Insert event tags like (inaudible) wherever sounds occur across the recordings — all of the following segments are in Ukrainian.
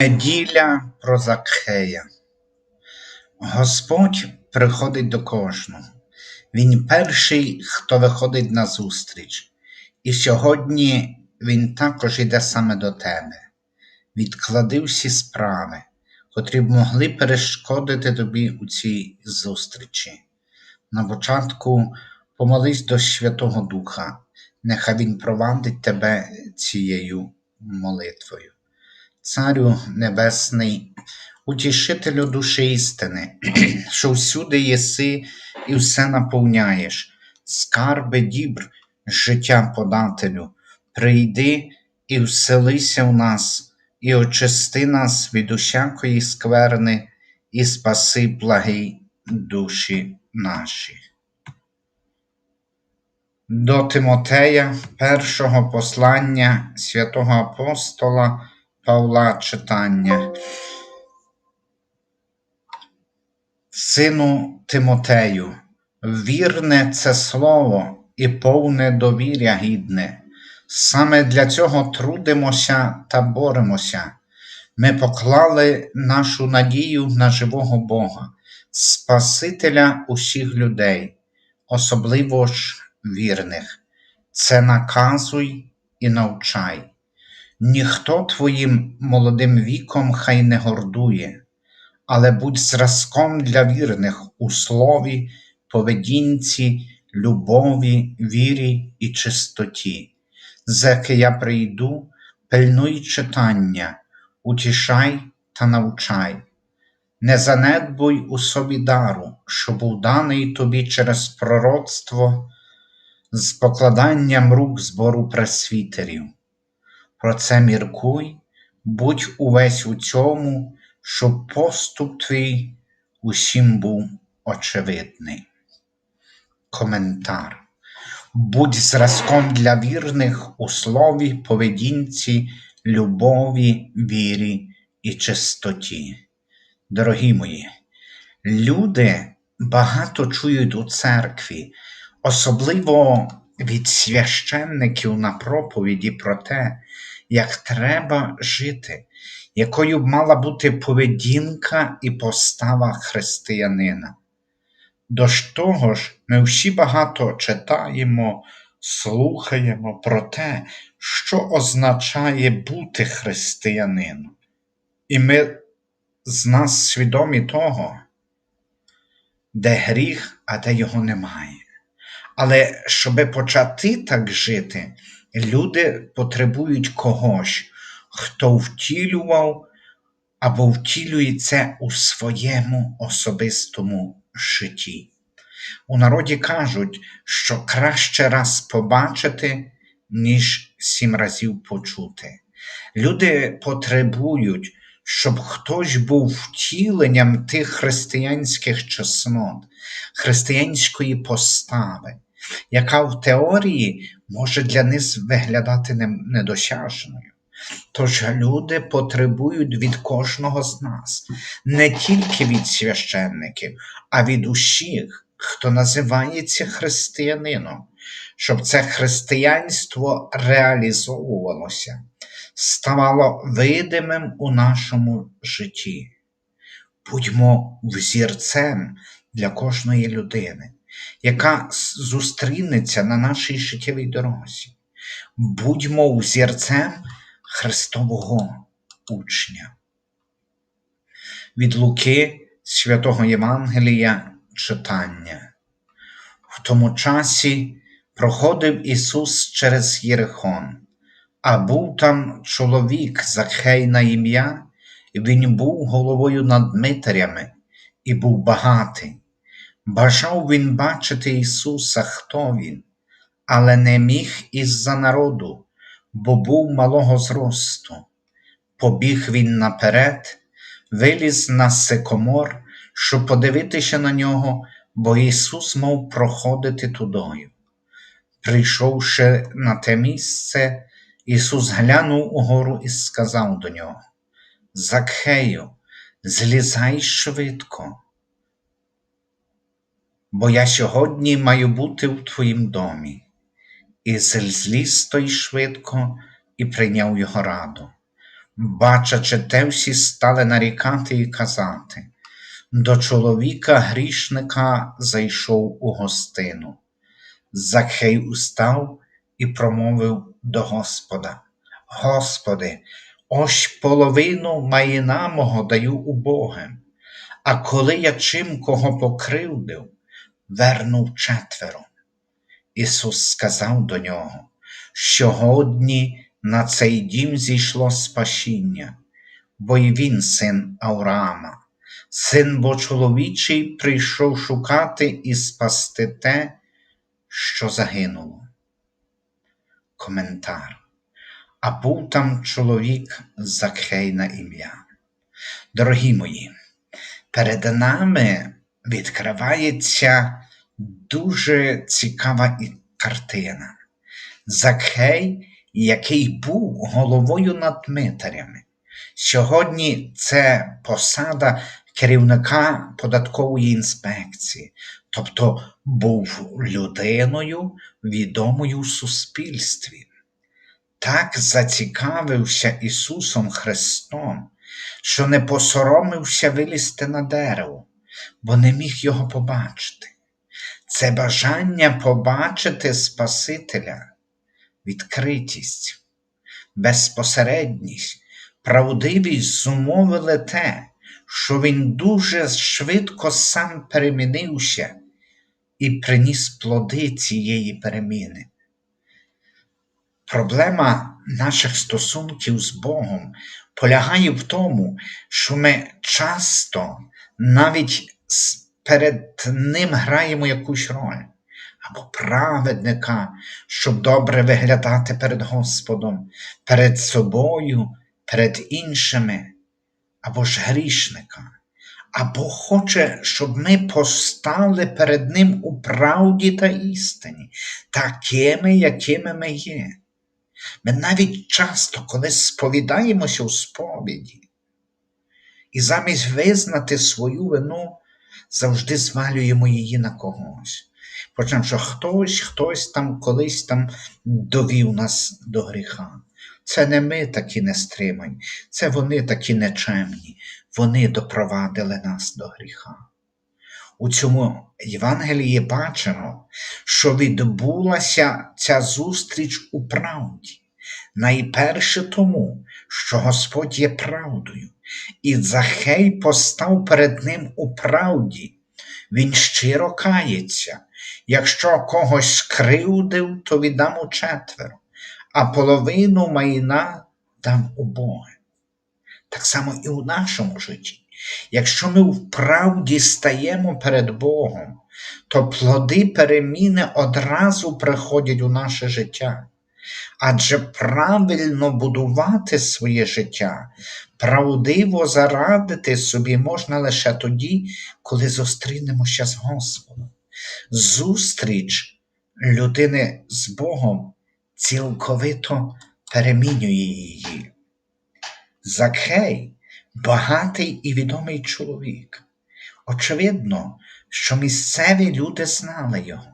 Неділя про Закхея. Господь приходить до кожного. Він перший, хто виходить на зустріч. І сьогодні Він також йде саме до тебе. Відклади всі справи, котрі б могли перешкодити тобі у цій зустрічі. На початку помолись до Святого Духа, нехай Він провадить тебе цією молитвою. Царю Небесний, утішителю душі істини, (clears throat) що всюди єси і все наповняєш, скарби дібр, життя подателю, прийди і вселися в нас, і очисти нас від усякої скверни, і спаси благі душі наші. До Тимотея, першого послання святого апостола Павла читання. Сину Тимотею, вірне це слово і повне довіря гідне. Саме для цього трудимося та боремося. Ми поклали нашу надію на живого Бога, Спасителя усіх людей, особливо ж вірних. Це наказуй і навчай. Ніхто твоїм молодим віком хай не гордує, але будь зразком для вірних у слові, поведінці, любові, вірі і чистоті. Зеки я прийду, пильнуй читання, утішай та навчай. Не занедбуй у собі дару, що був даний тобі через пророцтво з покладанням рук збору пресвітерів. Про це міркуй, будь увесь у цьому, щоб поступ твій усім був очевидний. Коментар. Будь зразком для вірних у слові, поведінці, любові, вірі і чистоті. Дорогі мої, люди багато чують у церкві, особливо від священників на проповіді про те, як треба жити, якою б мала бути поведінка і постава християнина. До того ж, ми всі багато читаємо, слухаємо про те, що означає бути християнином. І ми з нас свідомі того, де гріх, а де його немає. Але щоб почати так жити, люди потребують когось, хто втілював або втілює це у своєму особистому житті. У народі кажуть, що краще раз побачити, ніж сім разів почути. Люди потребують, щоб хтось був втіленням тих християнських чеснот, християнської постави, яка в теорії може для них виглядати недосяжною. Тож люди потребують від кожного з нас, не тільки від священників, а від усіх, хто називається християнином, щоб це християнство реалізовувалося, ставало видимим у нашому житті. Будьмо взірцем для кожної людини яка зустрінеться на нашій життєвій дорозі. Будьмо взірцем Христового учня. Від Луки святого Євангелія читання. В тому часі проходив Ісус через Єрихон, а був там чоловік Захей на ім'я, і він був головою над митарями і був багатий. Бажав він бачити Ісуса, хто Він, але не міг із-за народу, бо був малого зросту. Побіг він наперед, виліз на сикомор, щоб подивитися на нього, бо Ісус мав проходити тудою. Прийшовши на те місце, Ісус глянув угору і сказав до нього: Закхею, злізай швидко бо я сьогодні маю бути в твоїм домі. І зліз той швидко і прийняв його раду. Бачачи те, всі стали нарікати і казати. До чоловіка грішника зайшов у гостину. Закхей устав і промовив до Господа: Господи, ось половину майна мого даю убогим, а коли я чим кого покривдив, вернув четверо. Ісус сказав до нього, сьогодні на цей дім зійшло спасіння, бо й він син Авраама, син бо чоловічий прийшов шукати і спасти те, що загинуло. Коментар. А був там чоловік Закхей на ім'я. Дорогі мої, перед нами відкривається дуже цікава картина. Закхей, який був головою над митарями. Сьогодні це посада керівника податкової інспекції, тобто був людиною відомою в суспільстві. Так зацікавився Ісусом Христом, що не посоромився вилізти на дерево, бо не міг його побачити. Це бажання побачити Спасителя, відкритість, безпосередність, правдивість зумовили те, що він дуже швидко сам перемінився і приніс плоди цієї переміни. Проблема наших стосунків з Богом полягає в тому, що ми часто навіть перед Ним граємо якусь роль або праведника, щоб добре виглядати перед Господом, перед собою, перед іншими, або ж грішника, або хоче, щоб ми постали перед Ним у правді та істині, такими, якими ми є. Ми навіть часто, коли сповідаємося у сповіді, і замість визнати свою вину, завжди звалюємо її на когось. Причому, що хтось, хтось там колись там довів нас до гріха. Це не ми такі нестримані, це вони такі нечемні, вони допровадили нас до гріха. У цьому Євангелії бачимо, що відбулася ця зустріч у правді. Найперше тому, що Господь є правдою, і Захей постав перед ним у правді. Він щиро кається. Якщо когось скривдив, то віддам у четверо, а половину майна дам у Бога. Так само і у нашому житті. Якщо ми в правді стаємо перед Богом, то плоди переміни одразу приходять у наше життя. Адже правильно будувати своє життя, правдиво зарадити собі можна лише тоді, коли зустрінемося з Господом. Зустріч людини з Богом цілковито перемінює її. Закхей багатий і відомий чоловік. Очевидно, що місцеві люди знали його.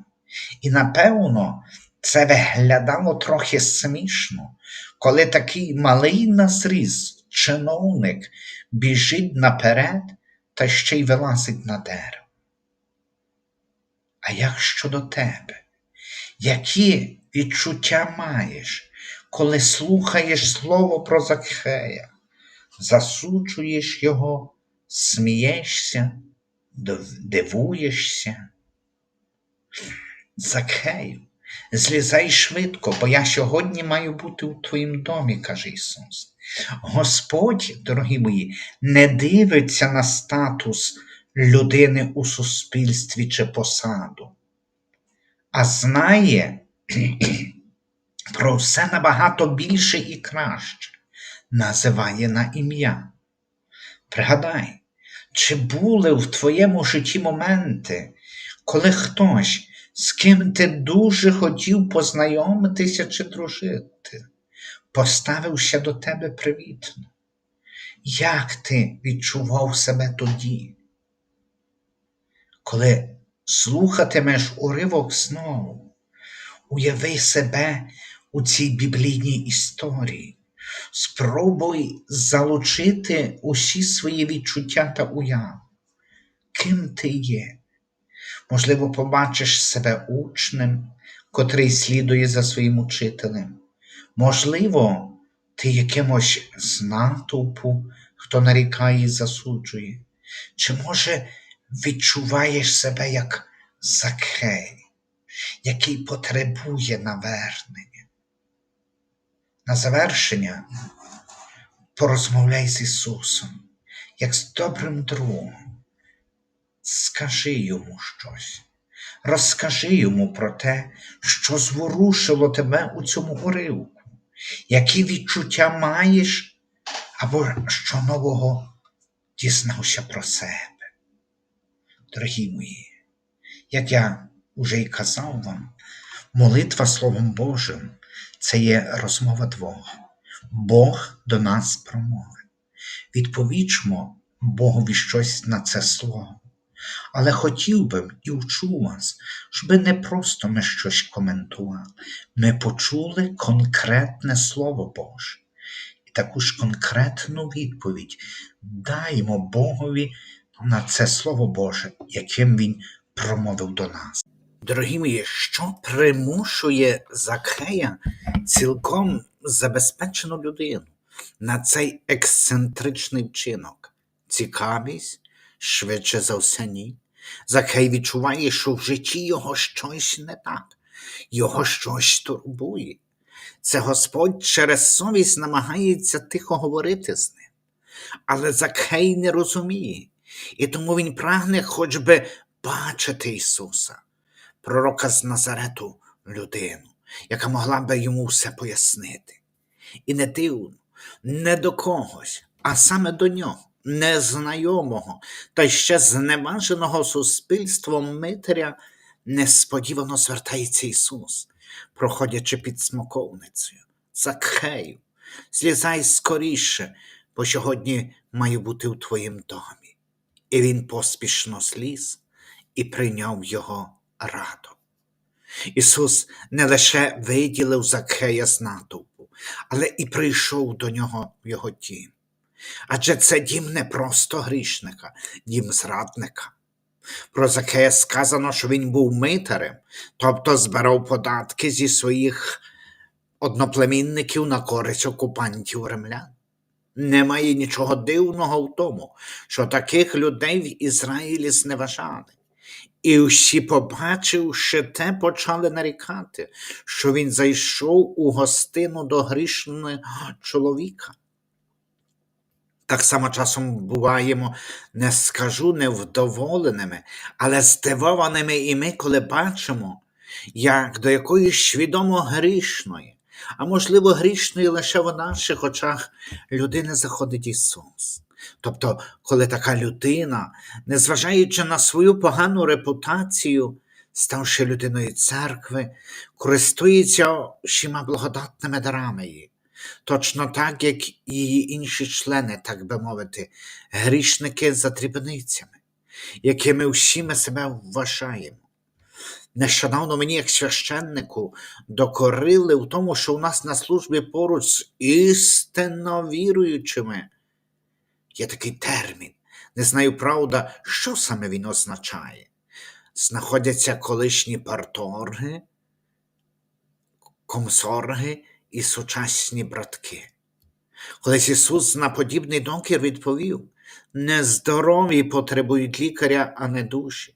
І напевно, це виглядало трохи смішно, коли такий малий на зріз чиновник біжить наперед та ще й вилазить на дерево. А як щодо тебе? Які відчуття маєш, коли слухаєш слово про Закхея, засуджуєш його, смієшся, дивуєшся? Закхею, злізай швидко, бо я сьогодні маю бути у твоїм домі, каже Ісус. Господь, дорогі мої, не дивиться на статус людини у суспільстві чи посаду, а знає (clears throat) про все набагато більше і краще, називає на ім'я. Пригадай, чи були в твоєму житті моменти, коли хтось, з ким ти дуже хотів познайомитися чи дружити, поставився до тебе привітно? Як ти відчував себе тоді? Коли слухатимеш уривок знову, уяви себе у цій біблійній історії, Спробуй залучити усі свої відчуття та уяву. Ким ти є? Можливо, побачиш себе учнем, котрий слідує за своїм учителем. Можливо, ти якимось з натовпу, хто нарікає і засуджує. Чи може відчуваєш себе як Закхей, який потребує навернення? На завершення порозмовляй з Ісусом, як з добрим другом. Скажи йому щось, розкажи йому про те, що зворушило тебе у цьому уривку, які відчуття маєш або що нового дізнався про себе. Дорогі мої, як я уже й казав вам, молитва Словом Божим це є розмова двох. Бог до нас промовив. Відповічмо Богові щось на це слово. Але хотів би і вчу вас, щоб не просто ми щось коментували, ми почули конкретне Слово Боже. І таку ж конкретну відповідь даємо Богові на це Слово Боже, яким Він промовив до нас. Дорогі мої, що примушує Закхея цілком забезпечену людину на цей ексцентричний вчинок? Цікавість, швидше за все, ні. Закхей відчуває, що в житті його щось не так, його щось турбує. Це Господь через совість намагається тихо говорити з ним. Але Закхей не розуміє, і тому він прагне хоч би бачити Ісуса, пророка з Назарету, людину, яка могла би йому все пояснити. І не дивно, не до когось, а саме до нього, незнайомого та ще зневаженого суспільством Митря, несподівано звертається Ісус, проходячи під смоковницею. Закхею, злізай скоріше, бо сьогодні маю бути у твоїм домі. І він поспішно зліз і прийняв його раду. Ісус не лише виділив Закхея з натовпу, але і прийшов до нього в його дім. Адже це дім не просто грішника, дім зрадника. Про Закея сказано, що він був митарем, тобто збирав податки зі своїх одноплемінників на користь окупантів римлян. Немає нічого дивного в тому, що таких людей в Ізраїлі зневажали. І всі, побачивши те, почали нарікати, що він зайшов у гостину до грішного чоловіка. Так само часом буваємо, не скажу невдоволеними, але здивованими і ми, коли бачимо, як до якоїсь свідомо грішної, а можливо, грішної лише в наших очах людини заходить Ісус. Тобто, коли така людина, незважаючи на свою погану репутацію, ставши людиною церкви, користується всіма благодатними дарами її. Точно так, як і інші члени, так би мовити, грішники за дрібницями, якими всі ми себе вважаємо. Нещодавно мені, як священнику, докорили в тому, що у нас на службі поруч з істинно віруючими є такий термін. Не знаю, правда, що саме він означає. Знаходяться колишні парторги, комсорги і сучасні братки. Колись Ісус на подібний докір відповів: нездорові потребують лікаря, а не душі.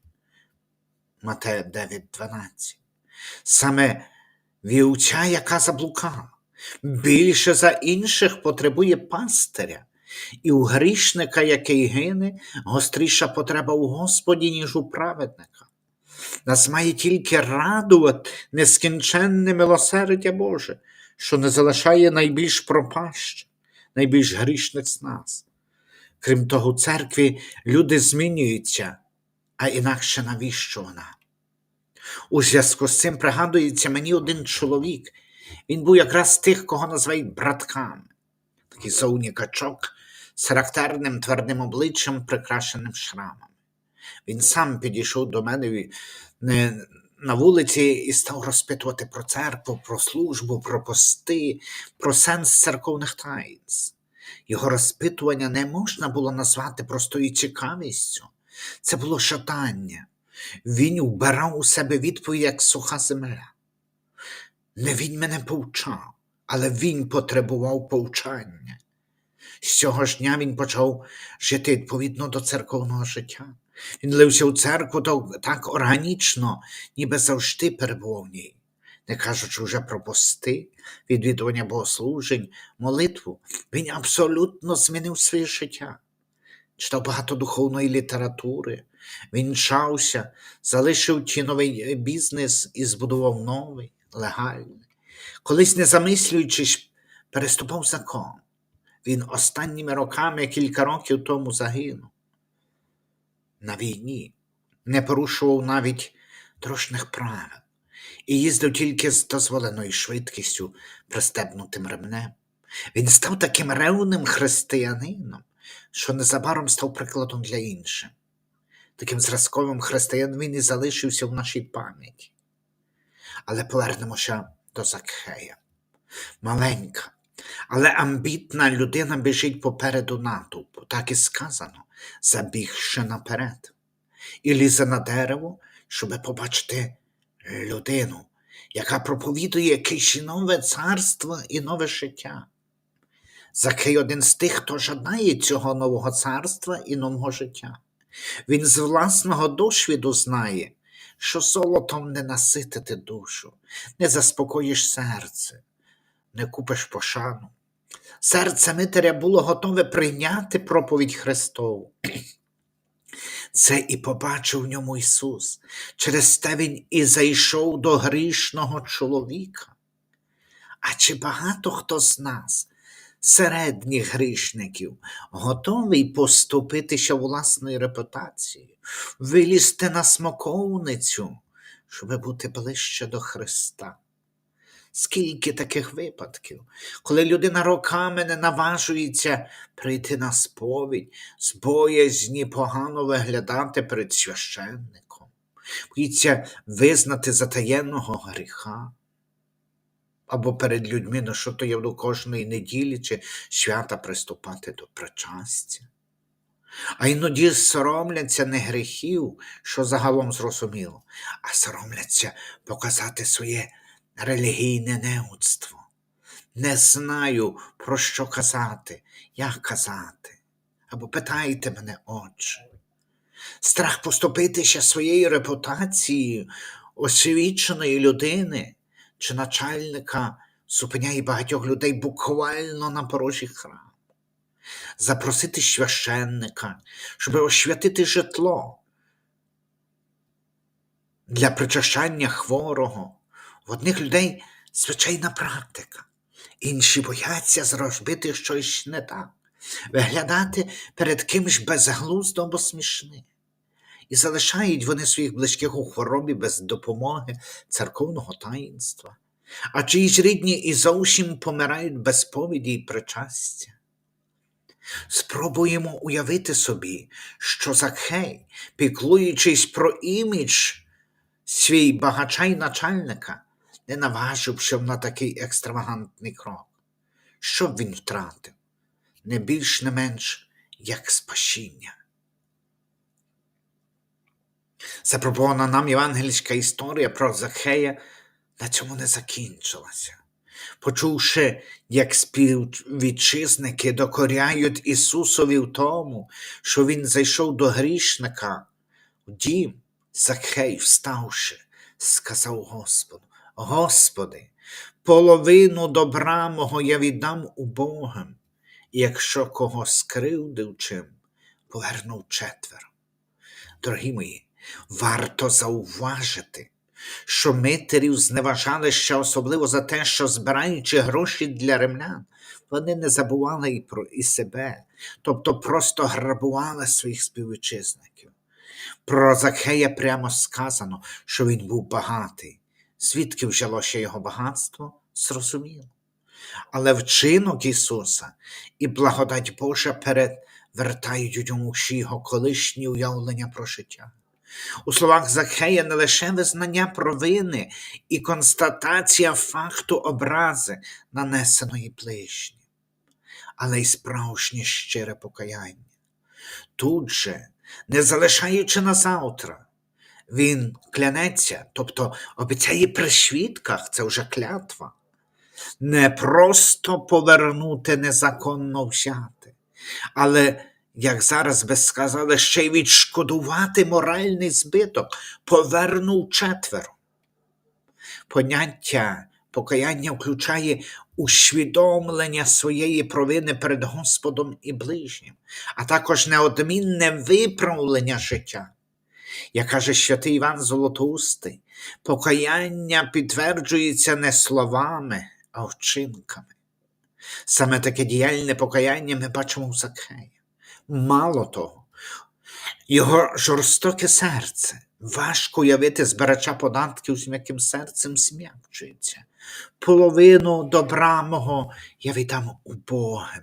Матея 9.12. Саме вівця, яка заблукала, більше за інших потребує пастиря, і у грішника, який гине, гостріша потреба у Господі, ніж у праведника. Нас має тільки радувати нескінченне милосердя Боже, що не залишає найбільш пропащих, найбільш грішних з нас. Крім того, у церкві люди змінюються, а інакше навіщо вона? У зв'язку з цим пригадується мені один чоловік. Він був якраз тих, кого називають братками, такий зовні качок з характерним твердим обличчям, прикрашеним шрамами. Він сам підійшов до мене не на вулиці і став розпитувати про церкву, про службу, про пости, про сенс церковних таїнств. Його розпитування не можна було назвати простою цікавістю. Це було шатання. Він вбирав у себе відповідь, як суха земля. Не він мене повчав, але він потребував повчання. З цього ж дня він почав жити відповідно до церковного життя. Він лився у церкву так органічно, ніби завжди перебував в ній, не кажучи вже про пости, відвідування богослужень, молитву. Він абсолютно змінив своє життя. Читав багато духовної літератури, вінчався, залишив ті новий е, бізнес і збудував новий, легальний. Колись, не замислюючись, переступав закон. Він останніми роками, кілька років тому загинув. На війні не порушував навіть трошних правил і їздив тільки з дозволеною швидкістю, пристебнутим ремнем. Він став таким ревним християнином, що незабаром став прикладом для інших. Таким зразковим християнином він і залишився в нашій пам'яті. Але повернемося до Закхея. Маленька, але амбітна людина біжить попереду натовпу, так і сказано, забігши наперед, і лізе на дерево, щоби побачити людину, яка проповідує якесь нове царство і нове життя. Закей один з тих, хто жадає цього нового царства і нового життя. Він з власного досвіду знає, що золотом не наситити душу, не заспокоїш серце, не купиш пошану. Серце Митаря було готове прийняти проповідь Христову. Це і побачив в ньому Ісус. Через те Він і зайшов до грішного чоловіка. А чи багато хто з нас, середніх грішників, готовий поступитися власною репутацією, вилізти на смоковницю, щоб бути ближче до Христа? Скільки таких випадків, коли людина роками не наважується прийти на сповідь, з боязні погано виглядати перед священником, боїться визнати затаєнного гріха, або перед людьми, ну що то є до кожної неділі чи свята приступати до причастя. А іноді соромляться не гріхів, що загалом зрозуміло, а соромляться показати своє релігійне неудство. Не знаю, про що казати, як казати. Або питайте мене, отче. Страх поступитися своєю репутацією освіченої людини чи начальника зупиняє багатьох людей буквально на порожі храму. Запросити священника, щоб освятити житло для причащання хворого. В одних людей звичайна практика, інші бояться зробити щось не так, виглядати перед кимось безглуздо або смішним. І залишають вони своїх близьких у хворобі без допомоги церковного таїнства, а чиїсь рідні і зовсім помирають без повіді і причастя. Спробуємо уявити собі, що Закхей, піклуючись про імідж свій багача й начальника, не наважився на такий екстравагантний крок. Що б він втратив? Не більш не менш, як спасіння. Запропонована нам євангельська історія про Захея на цьому не закінчилася. Почувши, як співвітчизники докоряють Ісусові в тому, що Він зайшов до грішника, дім, Захей, вставши, сказав Господу: Господи, половину добра мого я віддам убогим, і якщо кого скривдив чим, повернув четверо. Дорогі мої, варто зауважити, що митерів зневажали ще особливо за те, що, збираючи гроші для римлян, вони не забували і про і себе, тобто просто грабували своїх співвітчизників. Про Закхея прямо сказано, що він був багатий. Звідки взялося його багатство? Зрозуміло. Але вчинок Ісуса і благодать Божа перевертають у ньому всі його колишні уявлення про життя. У словах Закхея не лише визнання провини і констатація факту образи, нанесеної ближнім, але й справжнє щире покаяння. Тут же, не залишаючи на завтра, він клянеться, тобто обіцяє при свідках, це вже клятва, не просто повернути незаконно взяти, але, як зараз би сказали, ще й відшкодувати моральний збиток, повернув четверо. Поняття покаяння включає усвідомлення своєї провини перед Господом і ближнім, а також неодмінне виправлення життя. Як каже святий Іван Золотоустий, покаяння підтверджується не словами, а вчинками. Саме таке діяльне покаяння ми бачимо у Закхея. Мало того, його жорстоке серце, важко уявити збирача податків з м'яким серцем зм'якчується. Половину добра мого я віддам убогим.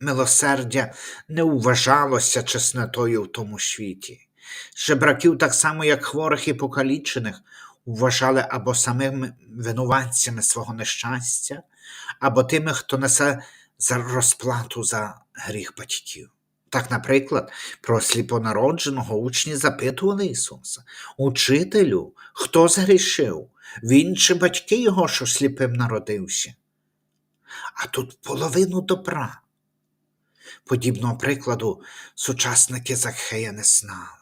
Милосердя не вважалося чеснотою в тому світі. Жебраків, так само як хворих і покалічених, вважали або самими винуватцями свого нещастя, або тими, хто несе за розплату за гріх батьків. Так, наприклад, про сліпонародженого учні запитували Ісуса, Учителю, хто згрішив? Він чи батьки його, що сліпим народився? А тут половину добра. Подібного прикладу сучасники Закхея не знали.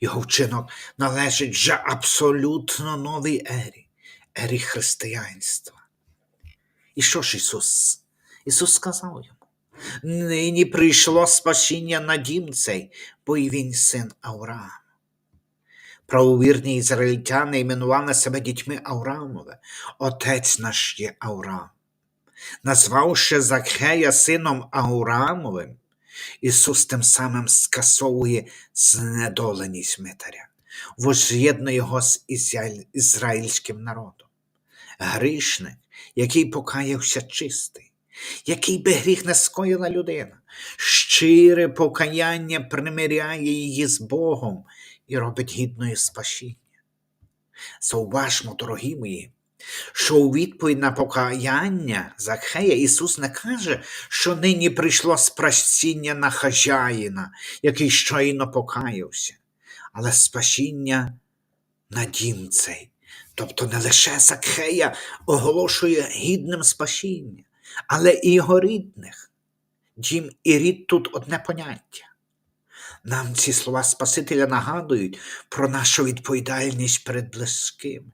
Його вчинок належить вже абсолютно новій ері, ері християнства. І що ж Ісус? Ісус сказав йому: Нині прийшло спасіння на дім цей, бо і він син Авраама. Правовірні ізраїльтяни іменували себе дітьми Авраамове, отець наш є Авраам. Назвавши Закхея сином Авраамовим, Ісус тим самим скасовує знедоленість Митаря, воз'єднує його з ізраїльським народом. Грішник, який покаявся чистий, який би гріх не скоїла людина, щире покаяння примиряє її з Богом і робить гідною спасіння. Зауважмо, дорогі мої, що у відповідь на покаяння Закхея Ісус не каже, що нині прийшло спасіння на хазяїна, який щойно покаявся, але спасіння на дім цей. Тобто не лише Закхея оголошує гідним спасіння, але і його рідних. Дім і рід тут одне поняття. Нам ці слова Спасителя нагадують про нашу відповідальність перед близькими.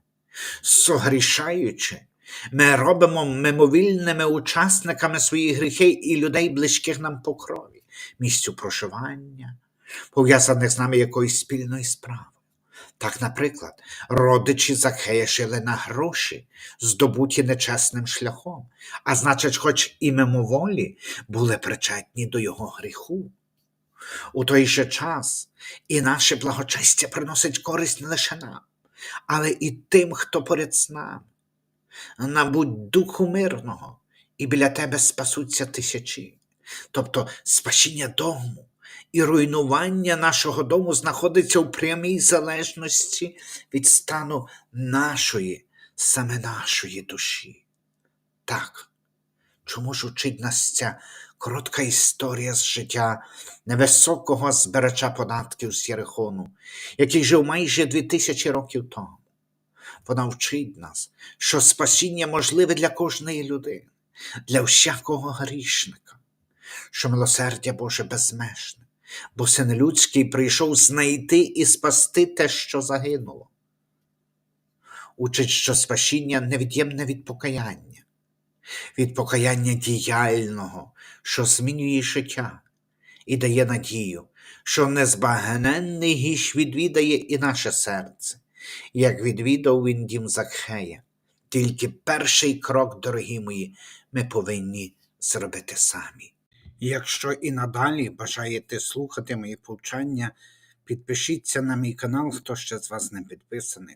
Согрішаючи, ми робимо мимовільними учасниками своїх гріхів і людей близьких нам по крові, місцю проживання, пов'язаних з нами якоюсь спільною справою. Так, наприклад, родичі Закхея жили на гроші, здобуті нечесним шляхом, а значить, хоч і мимоволі були причетні до його гріху. У той же час і наше благочестя приносить користь не лише нам, але і тим, хто поряд з нами. Набудь духу мирного, і біля тебе спасуться тисячі. Тобто спасіння дому і руйнування нашого дому знаходиться у прямій залежності від стану нашої, саме нашої душі. Так, чому ж учить нас ця коротка історія з життя невисокого збирача податків з Єрихону, який жив майже дві тисячі років тому? Вона вчить нас, що спасіння можливе для кожної людини, для всякого грішника, що милосердя Боже безмежне, бо син людський прийшов знайти і спасти те, що загинуло. Учить, що спасіння невід'ємне від покаяння, від покаяння діяльного, що змінює життя і дає надію, що незбагненний гіш відвідає і наше серце, як відвідав він дім Закхея. Тільки перший крок, дорогі мої, ми повинні зробити самі. Якщо і надалі бажаєте слухати мої повчання, підпишіться на мій канал, хто ще з вас не підписаний.